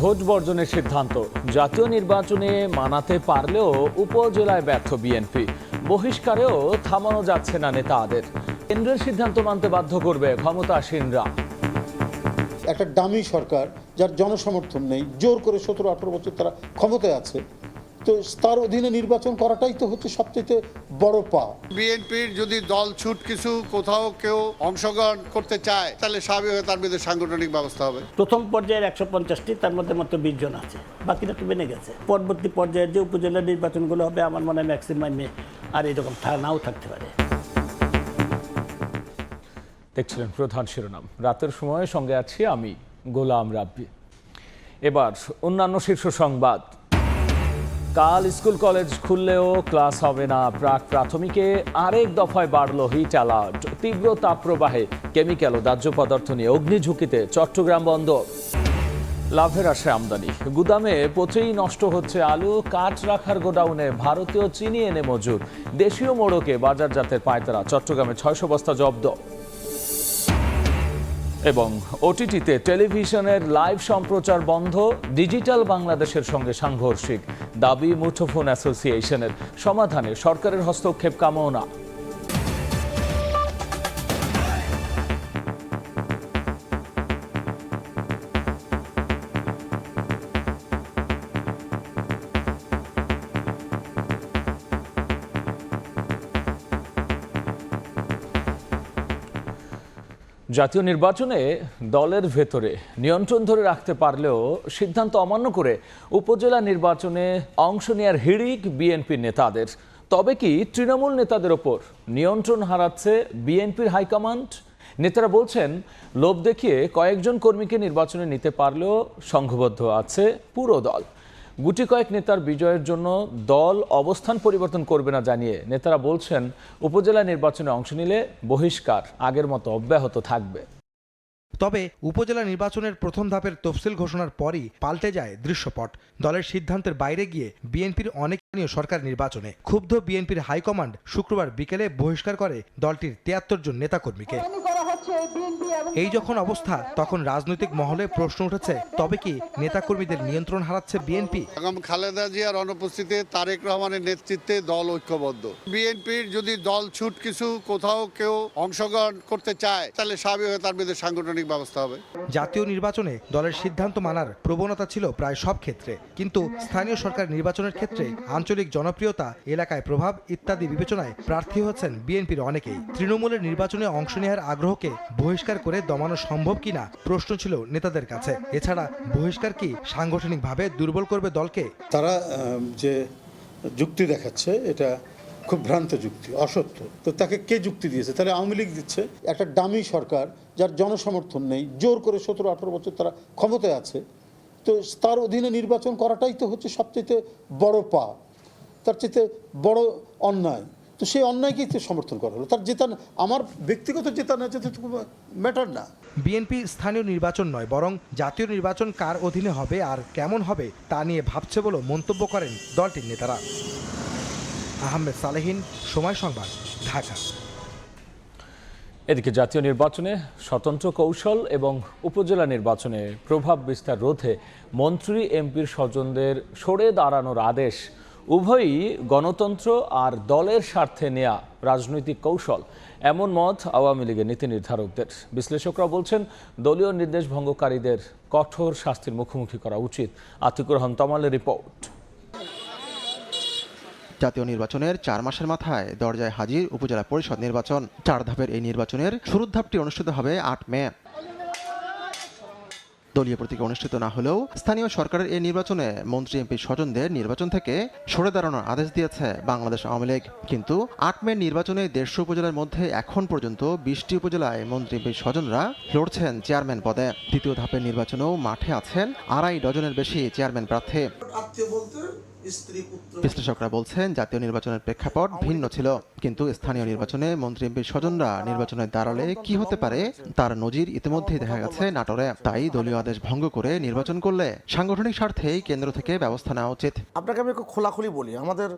Vote বর্জনের সিদ্ধান্ত। জাতীয় নির্বাচনে মানাতে পারলেও উপজেলায় ব্যর্থ বিএনপি। বহিষ্কারেও থামানো যাচ্ছে না নেতাদের। কেন্দ্রের সিদ্ধান্ত মানতে বাধ্য করবে ক্ষমতাসীনরা একটা দামি সরকার, যার জনসমর্থন নেই, জোর করে সতেরো আঠারো বছর তারা ক্ষমতায় আছে তো তার অধীনে নির্বাচন করাটাই তো হচ্ছে সবচেয়ে বড় পা বিএনপির যদি দল ছুট কিছু কোথাও কেউ অংশগ্রহণ করতে চায় তাহলে স্বাভাবিক তার বিরুদ্ধে সাংগঠনিক ব্যবস্থা হবে। প্রথম পর্যায়ের একশো পঞ্চাশটি তার মধ্যে মাত্র বিশ জন আছে। বাকিটা তো বেড়ে গেছে। পরবর্তী পর্যায়ে যে উপজেলা নির্বাচনগুলো হবে আমার মনে হয় ম্যাক্সিমামে আর এরকম থা- নাও থাকতে পারে। দেখছিলেন প্রধান শিরোনাম। রাতের সময় সঙ্গে আছি আমি গোলাম রাব্বি। এবার অন্যান্য শীর্ষ সংবাদ। কাল স্কুল কলেজ খুললেও ক্লাস হবে না। প্রাক প্রাথমিকে আরেক দফায় বাড়ল হিট অ্যালার্ট তীব্র তাপপ্রবাহে কেমিক্যাল ও দাহ্য পদার্থ নিয়ে অগ্নিঝুঁকিতে চট্টগ্রাম বন্দর। লাভের আসে আমদানি। গুদামে পচেই নষ্ট হচ্ছে আলু, কাঠ রাখার গোডাউনে ভারতীয় চিনি এনে মজুর। দেশীয় মোড়কে বাজারজাতের পায়তারা, চট্টগ্রামে ছয়শো বস্তা জব্দ। এবং ওটিটিতে টেলিভিশনের লাইভ সম্প্রচার বন্ধ, ডিজিটাল বাংলাদেশের সঙ্গে সাংঘর্ষিক। দাবি মুঠোফোন অ্যাসোসিয়েশনের সমাধানে সরকারের হস্তক্ষেপ কামনা। জাতীয় নির্বাচনে দলের ভেতরে নিয়ন্ত্রণ ধরে রাখতে পারলেও সিদ্ধান্ত অমান্য করে উপজেলা নির্বাচনে অংশ নেওয়ার হিড়িক বিএনপি নেতাদের। তবে কি তৃণমূল নেতাদের ওপর নিয়ন্ত্রণ হারাচ্ছে বিএনপির হাইকমান্ড? নেতারা বলছেন, লোভ দেখিয়ে কয়েকজন কর্মীকে নির্বাচনে নিতে পারলেও সংঘবদ্ধ আছে পুরো দল। গুটি কয়েক নেতার বিজয়ের জন্য দল অবস্থান পরিবর্তন করবে না জানিয়ে নেতারা বলছেন উপজেলা নির্বাচনে অংশ নিলে বহিষ্কার আগের মতো অব্যাহত থাকবে। তবে উপজেলা নির্বাচনের প্রথম ধাপের তফসিল ঘোষণার পরই পাল্টে যায় দৃশ্যপট। দলের সিদ্ধান্তের বাইরে গিয়ে বিএনপির অনেক স্থানীয় সরকার নির্বাচনে ক্ষুব্ধ বিএনপির হাইকমান্ড শুক্রবার বিকেলে বহিষ্কার করে দলটির তিয়াত্তর জন নেতাকর্মীকে। এই যখন অবস্থা তখন রাজনৈতিক মহলে প্রশ্ন উঠেছে তবে কি নেতাকর্মীদের নিয়ন্ত্রণ হারাচ্ছে বিএনপি খালেদা জিয়ার অনুপস্থিতিতে তারেক রহমানের নেতৃত্বে দল ঐক্যবদ্ধ। বিএনপির যদি দল ছুট কিছু কোথাও কেউ অংশগ্রহণ করতে চায় তাহলে স্বাভাবিক তার বিরুদ্ধে সাংগঠনিক ব্যবস্থা হবে। জাতীয় নির্বাচনে দলের সিদ্ধান্ত মানার প্রবণতা ছিল প্রায় সব ক্ষেত্রে। কিন্তু স্থানীয় সরকার নির্বাচনের ক্ষেত্রে আঞ্চলিক জনপ্রিয়তা এলাকায় প্রভাব ইত্যাদি বিবেচনায় প্রার্থী হচ্ছেন বিএনপির অনেকেই। তৃণমূলের নির্বাচনে অংশ নেওয়ার আগ্রহকে বহিষ্কার করে দমানো সম্ভব কিনা? প্রশ্ন ছিল নেতাদের কাছে। এছাড়া বহিষ্কার কি সাংগঠনিকভাবে দুর্বল করবে দলকে? তারা যে যুক্তি দেখাচ্ছে, এটা খুব ভ্রান্ত যুক্তি, অসত্য। তো তাকে কে যুক্তি দিয়েছে? তাহলে আওয়ামী লীগ দিচ্ছে। একটা ডামি সরকার, যার জনসমর্থন নেই, জোর করে সতেরো আঠারো বছর তারা ক্ষমতায় আছে। তো তার অধীনে নির্বাচন করাটাই তো হচ্ছে সবচেয়ে বড় পা তার চেয়ে বড় অন্যায়। তো সেই অন্যায়কেই তো সমর্থন করা হলো? তার জেতা আমার ব্যক্তিগত জেতা না যেতে ম্যাটার না। বিএনপি স্থানীয় নির্বাচন নয় বরং জাতীয় নির্বাচন কার অধীনে হবে আর কেমন হবে তা নিয়ে ভাবছে বলে মন্তব্য করেন দলটির নেতারা। আহমেদ সালেহিন সময় সংবাদ ঢাকা। এদিকে জাতীয় নির্বাচনে স্বতন্ত্র কৌশল এবং উপজেলা নির্বাচনে প্রভাব বিস্তার রোধে মন্ত্রী এমপির স্বজনদের সরে দাঁড়ানোর আদেশ উভয়ই গণতন্ত্র আর দলের স্বার্থে নেয়া রাজনৈতিক কৌশল। এমন মত আওয়ামী লীগের নীতি নির্ধারকদের। বিশ্লেষকরা বলছেন, দলীয় নির্দেশ ভঙ্গকারীদের কঠোর শাস্তির মুখোমুখি করা উচিত। আতিকুর রহমান তমালের রিপোর্ট। জাতীয় নির্বাচনের চার মাসের মাথায় দরজায় হাজির উপজেলা পরিষদ নির্বাচন। চার ধাপের এই নির্বাচনের শুরুর ধাপটি অনুষ্ঠিত হবে আট মে। দলীয় প্রতীকে অনুষ্ঠিত না হলেও স্থানীয় সরকারের এই নির্বাচনে মন্ত্রী এমপি স্বজনদের নির্বাচন থেকে সরে দাঁড়ানোর আদেশ দিয়েছে বাংলাদেশ আওয়ামী লীগ। কিন্তু আট মে নির্বাচনে দেড়শো উপজেলার মধ্যে এখন পর্যন্ত বিশটি উপজেলায় মন্ত্রী এমপি স্বজনরা লড়ছেন চেয়ারম্যান পদে। দ্বিতীয় ধাপের নির্বাচনেও মাঠে আছেন আড়াই ডজনের বেশি চেয়ারম্যান প্রার্থী। বিশ্লেষকরা বলছেন জাতীয় নির্বাচনের প্রেক্ষাপট ভিন্ন ছিল কিন্তু স্থানীয় নির্বাচনে মন্ত্রী এমপির স্বজনরা নির্বাচনে দাঁড়ালে কি হতে পারে তার নজির ইতিমধ্যেই দেখা গেছে নাটোরে। তাই দলীয় আদেশ ভঙ্গ করে নির্বাচন করলে সাংগঠনিক স্বার্থেই কেন্দ্র থেকে ব্যবস্থা নেওয়া উচিত। আপনাকে আমি একটু খোলাখুলি বলি আমাদের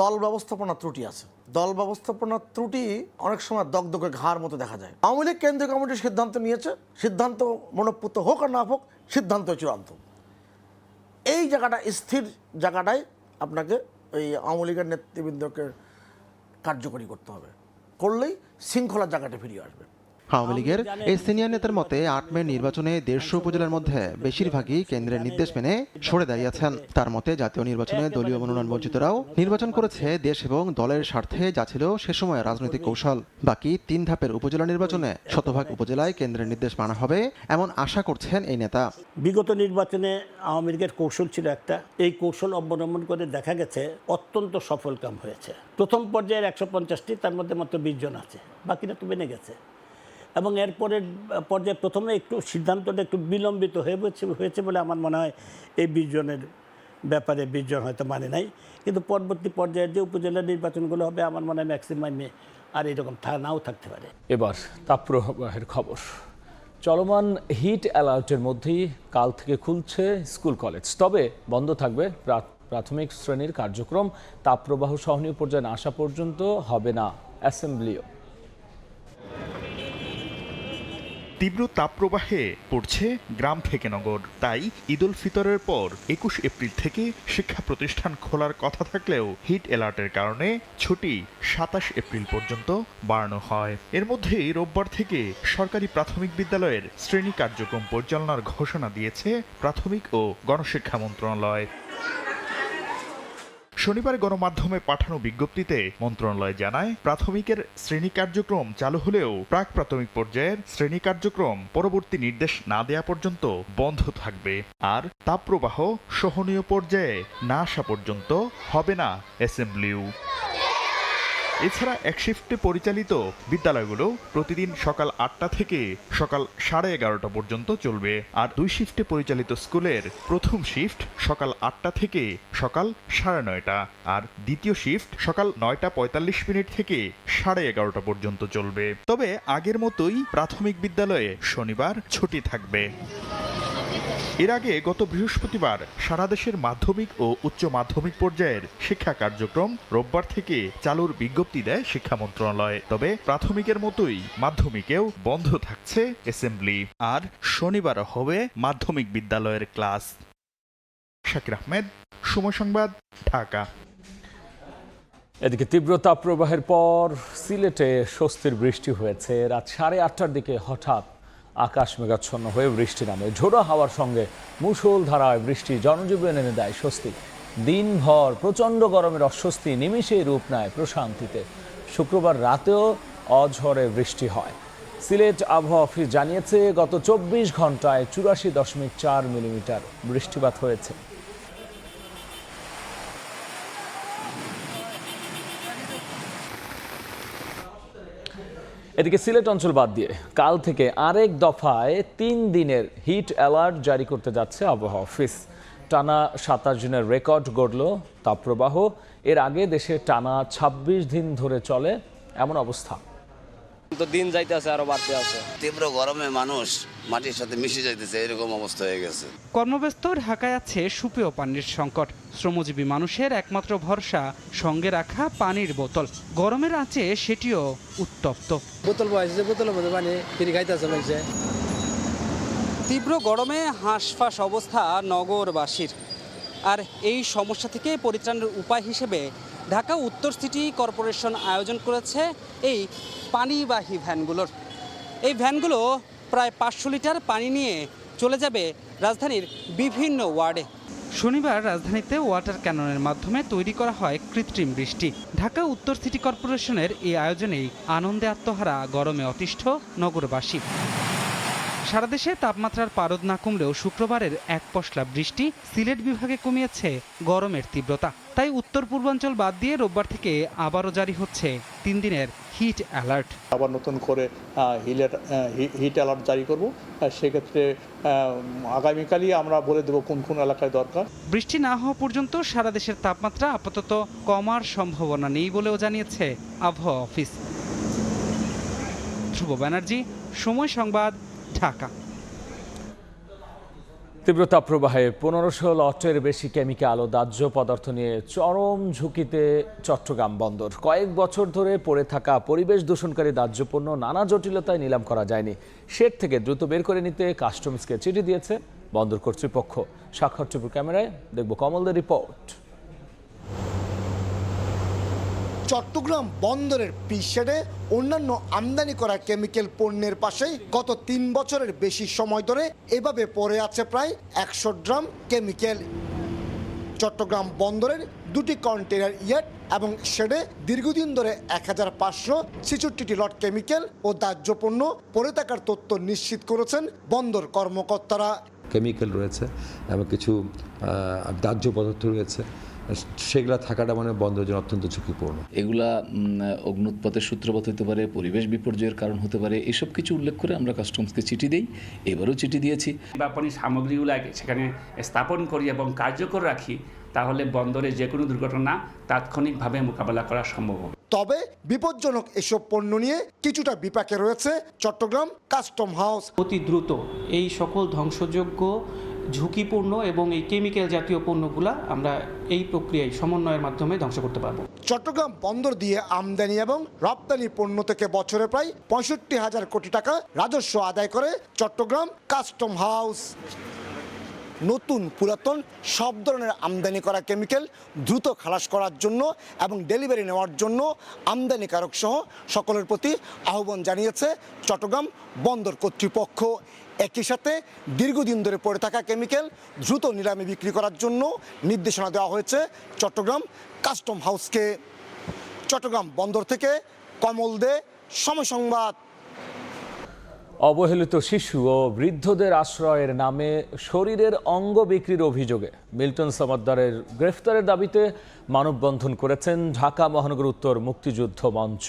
দল ব্যবস্থাপনা ত্রুটি আছে। দল ব্যবস্থাপনার ত্রুটি অনেক সময় দগদগে ঘাড় মতো দেখা যায়। আওয়ামী লীগ কেন্দ্রীয় কমিটি সিদ্ধান্ত নিয়েছে সিদ্ধান্ত মনোপুত হোক আর না হোক সিদ্ধান্ত চূড়ান্ত। জায়গাটা স্থির জায়গাটাই আপনাকে এই আওয়ামী লীগের নেতৃবৃন্দকে কার্যকরী করতে হবে। করলেই শৃঙ্খলার জায়গাটা ফিরিয়ে আসবে। আওয়ামী লীগের এই সিনিয়র নেতার মতে আট মে নির্বাচনে দেড়শো উপজেলার মধ্যে বেশিরভাগই কেন্দ্রের নির্দেশ মেনে সরে দাঁড়িয়েছেন। তার মতে জাতীয় নির্বাচনে দলীয় মনোনয়ন বঞ্চিতরাও নির্বাচন করেছে দেশ এবং দলের স্বার্থে যা ছিল সে সময় রাজনৈতিক কৌশল। বাকি তিন ধাপের উপজেলা নির্বাচনে শতভাগ উপজেলায় কেন্দ্রের নির্দেশ মানা হবে এমন আশা করছেন এই নেতা। বিগত নির্বাচনে আওয়ামী লীগের কৌশল ছিল একটা। এই কৌশল অবলম্বন করে দেখা গেছে অত্যন্ত সফল কাম হয়েছে। প্রথম পর্যায়ের একশো পঞ্চাশটি তার মধ্যে মাত্র বিশ জন আছে। বাকিরা তো বেনে গেছে। এবং এরপরের পর্যায়ে প্রথমে একটু সিদ্ধান্তটা একটু বিলম্বিত হয়ে হয়েছে হয়েছে বলে আমার মনে হয় এই বিশ জনের ব্যাপারে বিশ জন হয়তো মানে নাই। কিন্তু পরবর্তী পর্যায়ে যে উপজেলা নির্বাচনগুলো হবে, আমার মনে হয় ম্যাক্সিমামে আর এরকম নাও থাকতে পারে। এবার তাপপ্রবাহের খবর। চলমান হিট অ্যালার্টের মধ্যেই কাল থেকে খুলছে স্কুল কলেজ তবে বন্ধ থাকবে প্রাথমিক শ্রেণির কার্যক্রম। তাপপ্রবাহ সহনীয় পর্যায়ে আসা পর্যন্ত হবে না। অ্যাসেম্বলিও। তীব্র তাপপ্রবাহে পড়ছে গ্রাম থেকে নগর। তাই ঈদুল ফিতরের পর একুশ এপ্রিল থেকে শিক্ষা প্রতিষ্ঠান খোলার কথা থাকলেও হিট অ্যালার্টের কারণে ছুটি সাতাশ এপ্রিল পর্যন্ত বাড়ানো হয়। এর মধ্যেই রোববার থেকে সরকারি প্রাথমিক বিদ্যালয়ের শ্রেণি কার্যক্রম পরিচালনার ঘোষণা দিয়েছে প্রাথমিক ও গণশিক্ষা মন্ত্রণালয়। শনিবার গণমাধ্যমে পাঠানো বিজ্ঞপ্তিতে মন্ত্রণালয় জানায়, প্রাথমিকের শ্রেণি কার্যক্রম চালু হলেও প্রাক প্রাথমিক পর্যায়ের শ্রেণি কার্যক্রম পরবর্তী নির্দেশ না দেয়া পর্যন্ত বন্ধ থাকবে। আর তাপপ্রবাহ সহনীয় পর্যায়ে না আসা পর্যন্ত হবে না অ্যাসেম্বলিও এছাড়া এক শিফটে পরিচালিত বিদ্যালয়গুলো প্রতিদিন সকাল আটটা থেকে সকাল সাড়ে এগারোটা পর্যন্ত চলবে। আর দুই শিফটে পরিচালিত স্কুলের প্রথম শিফট সকাল আটটা থেকে সকাল সাড়ে নয়টা। আর দ্বিতীয় শিফট সকাল নয়টা পঁয়তাল্লিশ মিনিট থেকে সাড়ে এগারোটা পর্যন্ত চলবে। তবে আগের মতোই প্রাথমিক বিদ্যালয়ে শনিবার ছুটি থাকবে। এর আগে গত বৃহস্পতিবার সারা দেশের মাধ্যমিক ও উচ্চ মাধ্যমিক পর্যায়ের শিক্ষা কার্যক্রম রোববার থেকে চালুর বিজ্ঞপ্তি দেয় শিক্ষা মন্ত্রণালয়। তবে প্রাথমিকের মতোই মাধ্যমিকেও বন্ধ থাকছে অ্যাসেম্বলি। আর শনিবার হবে মাধ্যমিক বিদ্যালয়ের ক্লাস। শাকির আহমেদ, সময় সংবাদ, ঢাকা। এদিকে তীব্র তাপপ্রবাহের পর সিলেটে স্বস্তির বৃষ্টি হয়েছে। রাত সাড়ে আটটার দিকে হঠাৎ আকাশ মেঘাচ্ছন্ন হয়ে বৃষ্টি নামে। ঝোড়ো হাওয়ার সঙ্গে মুসল ধারায় বৃষ্টি জনজীবনে এনে দেয় স্বস্তি। দিনভর প্রচণ্ড গরমের অস্বস্তি নিমিষেই রূপ নেয় প্রশান্তিতে। শুক্রবার রাতেও অঝরে বৃষ্টি হয়। সিলেট আবহাওয়া অফিস জানিয়েছে, গত চব্বিশ ঘন্টায় চুরাশি দশমিক চার মিলিমিটার বৃষ্টিপাত হয়েছে। এদিকে সিলেট অঞ্চল বাদ দিয়ে কাল থেকে আরেক দফায় তিন দিনের হিট অ্যালার্ট জারি করতে যাচ্ছে আবহাওয়া অফিস। টানা সাতাশ দিনের রেকর্ড গড়ল তাপপ্রবাহ। এর আগে দেশে টানা ২৬ দিন ধরে চলে এমন অবস্থা। তো দিন যাইতেছে আরও বাড়তে আছে। তীব্র গরমে মানুষ মাটির সাথে মিশে যাইতেছে এরকম অবস্থা হয়ে গেছে। কর্মব্যস্ত ঢাকায় আছে সুপেয় পানির সংকট। শ্রমজীবী মানুষের একমাত্র ভরসা সঙ্গে রাখা পানির বোতল। গরমের আছে সেটিও উত্তপ্ত। বোতল বয়সে বোতলের মধ্যে পানি ফিরে খাইতেছে মানুষে। তীব্র গরমে হাঁসফাঁস অবস্থা নগরবাসীর। আর এই সমস্যা থেকে পরিত্রাণের উপায় হিসেবে ঢাকা উত্তর সিটি কর্পোরেশন আয়োজন করেছে এই পানিবাহী ভ্যানগুলোর। এই ভ্যানগুলো প্রায় পাঁচশো লিটার পানি নিয়ে চলে যাবে রাজধানীর বিভিন্ন ওয়ার্ডে। শনিবার রাজধানীতে ওয়াটার ক্যাননের মাধ্যমে তৈরি করা হয় কৃত্রিম বৃষ্টি। ঢাকা উত্তর সিটি কর্পোরেশনের এই আয়োজনেই আনন্দে আত্মহারা গরমে অতিষ্ঠ নগরবাসী। সারা দেশে তাপমাত্রার পারদ না কমলেও শুক্রবারের এক পশলা বৃষ্টি সিলেট বিভাগে কমিয়েছে গরমের তীব্রতা। তাই উত্তর পূর্বাঞ্চল বাদ দিয়ে রোববার থেকে আবারও জারি হচ্ছে তিন দিনের হিট অ্যালার্ট আবার নতুন করে হিলের হিট অ্যালার্ট জারি করব। সেক্ষেত্রে আগামীকালই আমরা বলে দেবো কোন কোন এলাকায় দরকার। বৃষ্টি না হওয়া পর্যন্ত সারা দেশের তাপমাত্রা আপাতত কমার সম্ভাবনা নেই বলেও জানিয়েছে আবহাওয়া অফিস। ধ্রুব ব্যানার্জি সময় সংবাদ ঢাকা। তীব্র তাপপ্রবাহে পনেরোশো লটের বেশি কেমিক্যাল ও দাহ্য পদার্থ নিয়ে চরম ঝুঁকিতে চট্টগ্রাম বন্দর। কয়েক বছর ধরে পড়ে থাকা পরিবেশ দূষণকারী দাহ্য পণ্য নানা জটিলতায় নিলাম করা যায়নি। শেড থেকে দ্রুত বের করে নিতে কাস্টমসকে চিঠি দিয়েছে বন্দর কর্তৃপক্ষ। টিপুর ক্যামেরায় দেখব কমলদের রিপোর্ট। চট্টগ্রাম বন্দরের পিসেডে অন্যান্য আমদানি করা কেমিক্যাল পণ্যের পাশেই গত তিন বছরের বেশি সময় ধরে এভাবে পড়ে আছে প্রায় একশো ড্রাম কেমিক্যাল। চট্টগ্রাম বন্দরের দুটি কন্টেনার ইয়ার্ড এবং শেডে দীর্ঘদিন ধরে এক হাজার পাঁচশো ছেষট্টিটি লট কেমিক্যাল ও দাহ্য পণ্য পড়ে থাকার তথ্য নিশ্চিত করেছেন বন্দর কর্মকর্তারা। কেমিক্যাল রয়েছে এবং কিছু দাহ্য পদার্থ রয়েছে। সেগুলা থাকাটা মানে বন্ধের জন্য অত্যন্ত ঝুঁকিপূর্ণ। এগুলা অগ্নুৎপাতের সূত্রপাত হতে পারে পরিবেশ বিপর্যয়ের কারণ হতে পারে এসব কিছু উল্লেখ করে আমরা কাস্টমসকে চিঠি দিই এবারও চিঠি দিয়েছি। নির্বাপনী সামগ্রীগুলো আগে সেখানে স্থাপন করি এবং কার্যকর রাখি তাহলে বন্দরে যে কোনো দুর্ঘটনা তাৎক্ষণিকভাবে মোকাবেলা করা সম্ভব হবে। তবে বিপজ্জনক এসব পণ্য নিয়ে কিছুটা বিপাকে রয়েছে চট্টগ্রাম কাস্টম হাউস। অতি দ্রুত এই সকল ধ্বংসযোগ্য ঝুঁকিপূর্ণ এবং এই কেমিক্যাল জাতীয় পণ্যগুলো আমরা এই প্রক্রিয়ায় সমন্বয়ের মাধ্যমে ধ্বংস করতে পারব। চট্টগ্রাম বন্দর দিয়ে আমদানি এবং রপ্তানি পণ্য থেকে বছরে প্রায় পঁয়ষট্টি হাজার কোটি টাকা রাজস্ব আদায় করে চট্টগ্রাম কাস্টম হাউস। নতুন পুরাতন সব ধরনের আমদানি করা কেমিক্যাল দ্রুত খালাস করার জন্য এবং ডেলিভারি নেওয়ার জন্য আমদানিকারক সহ সকলের প্রতি আহ্বান জানিয়েছে চট্টগ্রাম বন্দর কর্তৃপক্ষ। একই সাথে দীর্ঘদিন ধরে পড়ে থাকা কেমিক্যাল দ্রুত নিলামে বিক্রি করার জন্য নির্দেশনা দেওয়া হয়েছে চট্টগ্রাম কাস্টম হাউসকে। চট্টগ্রাম বন্দর থেকে কমল দে, সময় সংবাদ। অবহেলিত শিশু ও বৃদ্ধদের আশ্রয়ের নামে শরীরের অঙ্গ বিক্রির অভিযোগে মিল্টন সমাদ্দারের গ্রেফতারের দাবিতে মানববন্ধন করেছেন ঢাকা মহানগর উত্তর মুক্তিযুদ্ধ মঞ্চ।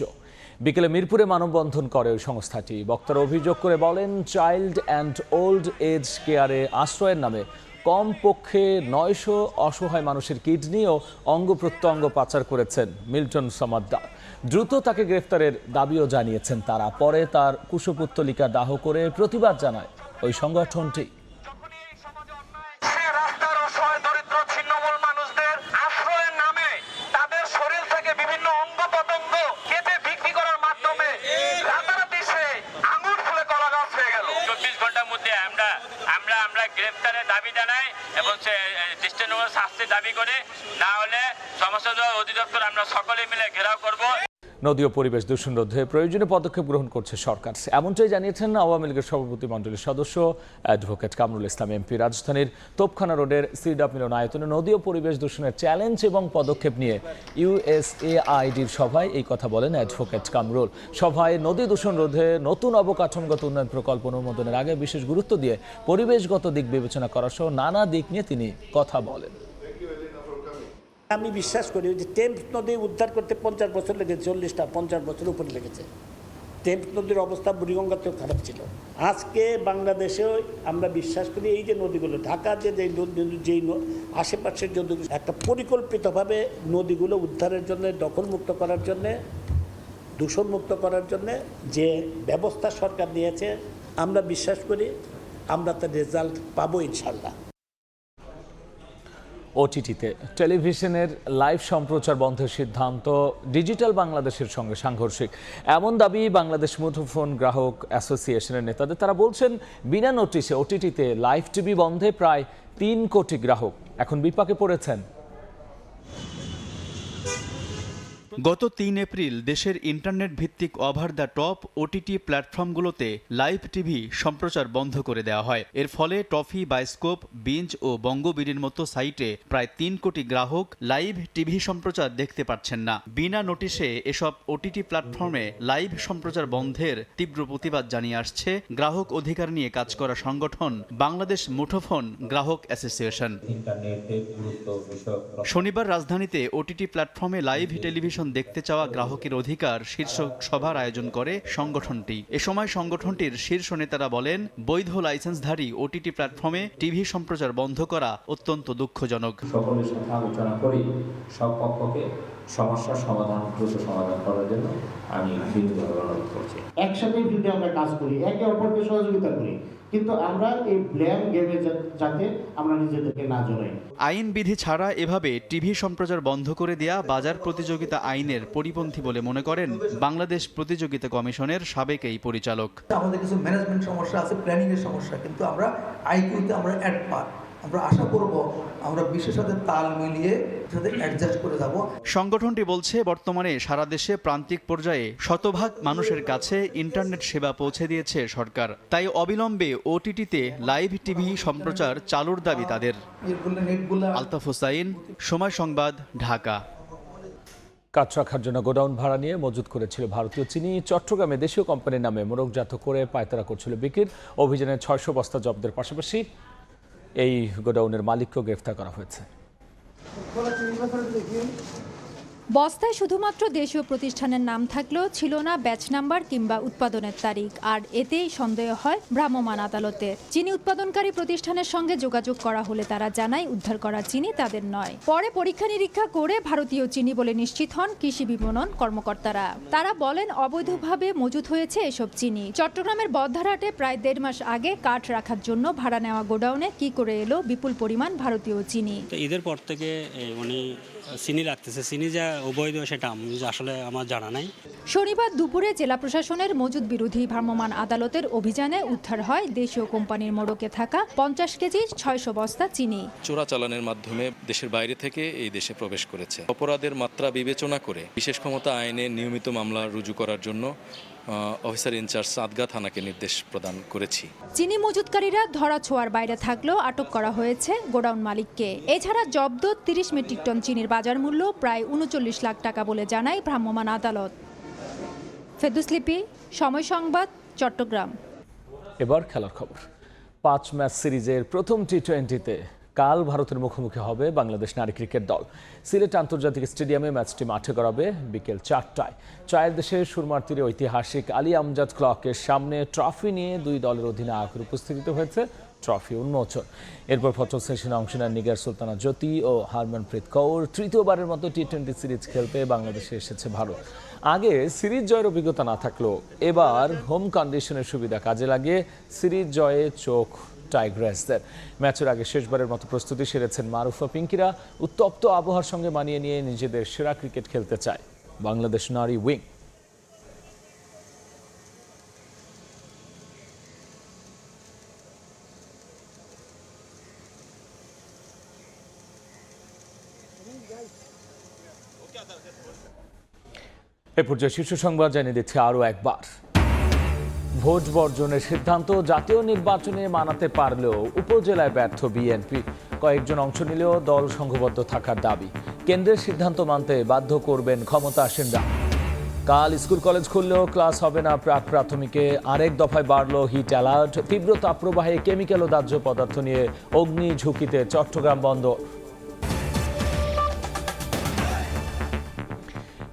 বিকেলে মিরপুরে মানববন্ধন করে ওই সংস্থাটি। বক্তারা অভিযোগ করে বলেন, চাইল্ড অ্যান্ড ওল্ড এজ কেয়ারে আশ্রয়ের নামে কমপক্ষে নয়শো অসহায় মানুষের কিডনি ও অঙ্গ প্রত্যঙ্গ পাচার করেছেন মিল্টন সমাদ্দার। দ্রুত তাকে গ্রেফতারের দাবিও জানিয়েছেন তারা। পরে তার কুশপুত্তলিকা দাহ করে প্রতিবাদ জানায় ওই সংগঠনটি রাস্তার অসহায় দরিদ্র ছিন্নমূল মানুষদের আশ্রয়ের নামে তাদের শরীর থেকে বিভিন্ন অঙ্গ প্রত্যঙ্গ কেটে বিক্রি করার মাধ্যমে রাতারাতি সে আঙুর ফুলে কলা গাছ হয়ে গেল চব্বিশ ঘণ্টার মধ্যে আমরা আমরা আমরা গ্রেফতারের দাবি জানাই এবং সে দৃষ্টান্তমূলক শাস্তির দাবি করে না হলে সমস্ত অধিদপ্তর আমরা সকলে মিলে ঘেরাও করব নদী ও পরিবেশ দূষণ রোধে প্রয়োজনীয় পদক্ষেপ গ্রহণ করছে সরকার। এমনটাই জানিয়েছেন আওয়ামী লীগের সভাপতি মণ্ডলীর সদস্য, অ্যাডভোকেট কামরুল ইসলাম, এমপি রাজধানীর তোপখানা রোডের সিডাপ মিলনায়তনে নদী ও পরিবেশ দূষণের চ্যালেঞ্জ এবং পদক্ষেপ নিয়ে ইউএসএআইডির সভায় এই কথা বলেন অ্যাডভোকেট কামরুল। সভায় নদী দূষণ রোধে নতুন অবকাঠামোগত উন্নয়ন প্রকল্প অনুমোদনের আগে বিশেষ গুরুত্ব দিয়ে পরিবেশগত দিক বিবেচনা করা সহ নানা দিক নিয়ে তিনি কথা বলেন। আমি বিশ্বাস করি যে টেম্প নদী উদ্ধার করতে পঞ্চাশ বছর লেগেছে, চল্লিশটা, পঞ্চাশ বছর উপরে লেগেছে। টেম্প নদীর অবস্থা বুড়িগঙ্গাতেও খারাপ ছিল। আজকে বাংলাদেশেও আমরা বিশ্বাস করি এই যে নদীগুলো, ঢাকা যে যেই আশেপাশের যে নদীগুলো একটা পরিকল্পিতভাবে নদীগুলো উদ্ধারের জন্য, দখলমুক্ত করার জন্যে, দূষণমুক্ত করার জন্যে যে ব্যবস্থা সরকার নিয়েছে, আমরা বিশ্বাস করি, আমরা তার রেজাল্ট পাবো ইনশাল্লাহ ওটিটিতে। টেলিভিশনের লাইভ সম্প্রচার বন্ধের সিদ্ধান্ত ডিজিটাল বাংলাদেশের সঙ্গে সাংঘর্ষিক। এমন দাবি বাংলাদেশ মুঠোফোন গ্রাহক অ্যাসোসিয়েশনের নেতাদের। তারা বলছেন, বিনা নোটিশে ওটিটিতে লাইভ টিভি বন্ধে প্রায় তিন কোটি গ্রাহক এখন বিপাকে পড়েছেন। গত তিন এপ্রিল দেশের ইন্টারনেট ভিত্তিক ওভার দ্য টপ ওটিটি প্ল্যাটফর্মগুলোতে লাইভ টিভি সম্প্রচার বন্ধ করে দেওয়া হয়। এর ফলে টফি বায়োস্কোপ বিঞ্জ ও বঙ্গবিডির মতো সাইটে প্রায় তিন কোটি গ্রাহক লাইভ টিভি সম্প্রচার দেখতে পাচ্ছেন না। বিনা নোটিশে এসব ওটিটি প্ল্যাটফর্মে লাইভ সম্প্রচার বন্ধের তীব্র প্রতিবাদ জানিয়ে আসছে গ্রাহক অধিকার নিয়ে কাজ করা সংগঠন বাংলাদেশ মুঠোফোন গ্রাহক অ্যাসোসিয়েশন। শনিবার রাজধানীতে ওটিটি প্ল্যাটফর্মে লাইভ টেলিভিশন দেখতে চাওয়া গ্রাহকের অধিকার শীর্ষক সভার আয়োজন করে সংগঠনটি। এ সময় সংগঠনটির শীর্ষ নেতারা বলেন, বৈধ লাইসেন্সধারী ওটিটি প্ল্যাটফর্মে টিভি সম্প্রচার বন্ধ করা অত্যন্ত দুঃখজনক। সকলের সাথে আলোচনা করি, সব পক্ষকে সমস্যার সমাধান দ্রুত সমাধান করার জন্য আমি বিনীতভাবে অনুরোধ করছি। একসাথে যদি আমরা কাজ করি একে অপরকে সহযোগিতা করি। কিন্তু আমরা এই ব্ল্যাম গেমে যাতে আমরা নিজেদেরকে না জড়াই। আইন বিধি ছাড়া এভাবে টিভি সম্প্রচার বন্ধ করে দেয়া বাজার প্রতিযোগিতা আইনের পরিপন্থী বলে মনে করেন বাংলাদেশ প্রতিযোগিতা কমিশনের সাবেক এই পরিচালক। আমাদের কিছু ম্যানেজমেন্ট সমস্যা আছে প্ল্যানিং এর সমস্যা কিন্তু আমরা আইকিউতে আমরা অ্যাড পার আমরা আশা করব আমরা বিশ্বের সাথে তাল মিলিয়ে সাথে অ্যাডজাস্ট করে যাব। সংগঠনটি বলছে বর্তমানে সারা দেশে প্রান্তিক পর্যায়ে শতভাগ মানুষের কাছে ইন্টারনেট সেবা পৌঁছে দিয়েছে সরকার। তাই অবিলম্বে ওটিটিতে লাইভ টিভি সম্প্রচার চালুর দাবি তাদের। আলতাফ হোসাইন সময় সংবাদ ঢাকা। কাজ রাখার জন্য গোডাউন ভাড়া নিয়ে মজুত করেছিল ভারতীয় চিনি। চট্টগ্রামে দেশীয় কোম্পানির নামে মোড়কজাত করে পায়তারা করছিল বিক্রির। অভিযানে ছয়শো বস্তা জব্দের পাশাপাশি এই গোডাউনের মালিককেও গ্রেফতার করা হয়েছে। বস্তায় শুধুমাত্র দেশীয় প্রতিষ্ঠানের নাম থাকলেও ছিল না ব্যাচ নাম্বার কিংবা উৎপাদনের তারিখ। আর এতেই সন্দেহ হয় ভ্রাম্যমাণ আদালতে। চিনি উৎপাদনকারী প্রতিষ্ঠানের সঙ্গে যোগাযোগ করা হলে তারা জানায়, উদ্ধার করা চিনি তাদের নয়। পরে পরীক্ষা নিরীক্ষা করে ভারতীয় চিনি বলে নিশ্চিত হন কৃষি বিপণন কর্মকর্তারা। তারা বলেন, অবৈধভাবে মজুত হয়েছে এসব চিনি। চট্টগ্রামের বদ্ধারহাটে প্রায় দেড় মাস আগে কাঠ রাখার জন্য ভাড়া নেওয়া গোডাউনে কি করে এলো বিপুল পরিমাণ ভারতীয় চিনি। ঈদের পর থেকে উনি চিনি রাখতেছে। চিনি যা অবৈধ সেটা আমি আসলে আমার জানা নাই। শনিবার দুপুরে জেলা প্রশাসনের মজুদ বিরোধী ভ্রাম্যমাণ আদালতের অভিযানে উদ্ধার হয় দেশীয় কোম্পানির মোড়কে থাকা পঞ্চাশ কেজি ছয়শো বস্তা চিনি। চোরাচালানের মাধ্যমে দেশের বাইরে থেকে এই দেশে প্রবেশ করেছে। অপরাধের মাত্রা বিবেচনা করে বিশেষ ক্ষমতা আইনে নিয়মিত মামলা রুজু করার জন্য অফিসার ইনচার্জ সাদগা থানাকে নির্দেশ প্রদান করেছি। চিনি মজুতকারীরা ধরা ছোঁয়ার বাইরে থাকলেও আটক করা হয়েছে গোডাউন মালিককে। এছাড়া জব্দ তিরিশ মেট্রিক টন চিনির বাজার মূল্য প্রায় উনচল্লিশ লাখ টাকা বলে জানায় ভ্রাম্যমাণ আদালত। ফেদুসলিপি সময় সংবাদ চট্টগ্রাম। এবার খেলার খবর। পাঁচ ম্যাচ সিরিজের প্রথম টি টোয়েন্টিতে কাল ভারতের মুখোমুখি হবে বাংলাদেশ নারী ক্রিকেট দল। সিলেট আন্তর্জাতিক স্টেডিয়ামে ম্যাচটি মাঠে গড়াবে বিকেল চারটায়। চায়ের দেশে সুরমার তীরে ঐতিহাসিক আলী আমজাদ ক্লকের সামনে ট্রফি নিয়ে দুই দলের অধিনায়কের উপস্থিতিতে হয়েছে ট্রফি উন্মোচন। এরপর ফটো সেশনে অংশ নেন নিগার সুলতানা জ্যোতি ও হারমনপ্রীত কৌর। তৃতীয়বারের মতো টি টোয়েন্টি সিরিজ খেলতে বাংলাদেশে এসেছে ভারত। আগে সিরিজ জয়ের অভিজ্ঞতা না থাকলেও এবার হোম কন্ডিশনের সুবিধা কাজে লাগিয়ে সিরিজ জয়ে চোখ টাইগ্রেসদের ম্যাচের আগে শেষবারের মতো প্রস্তুতি সেরেছেন মারুফা পিঙ্কিরা, উত্তপ্ত আবহাওয়ার সঙ্গে মানিয়ে নিয়ে নিজেদের সেরা ক্রিকেট খেলতে চায় বাংলাদেশ নারী উইং। এ পর্যায়ে শীর্ষ সংবাদ জানিয়ে দিচ্ছে আরও একবার। ভোট বর্জনের সিদ্ধান্ত জাতীয় নির্বাচনে মানাতে পারলেও উপজেলায় ব্যর্থ বিএনপি। কয়েকজন অংশ নিলেও দল সংঘবদ্ধ থাকার দাবি। কেন্দ্রের সিদ্ধান্ত মানতে বাধ্য করবেন ক্ষমতাসীনরা কাল স্কুল কলেজ খুললেও ক্লাস হবে না প্রাক প্রাথমিকে। আরেক দফায় বাড়ল হিট অ্যালার্ট। তীব্র তাপপ্রবাহে কেমিক্যাল ও দাহ্য পদার্থ নিয়ে অগ্নি ঝুঁকিতে চট্টগ্রাম বন্দর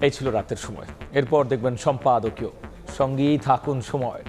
এই ছিল রাতের সময়। এরপর দেখবেন সম্পাদকীয়। সঙ্গেই থাকুন সময়।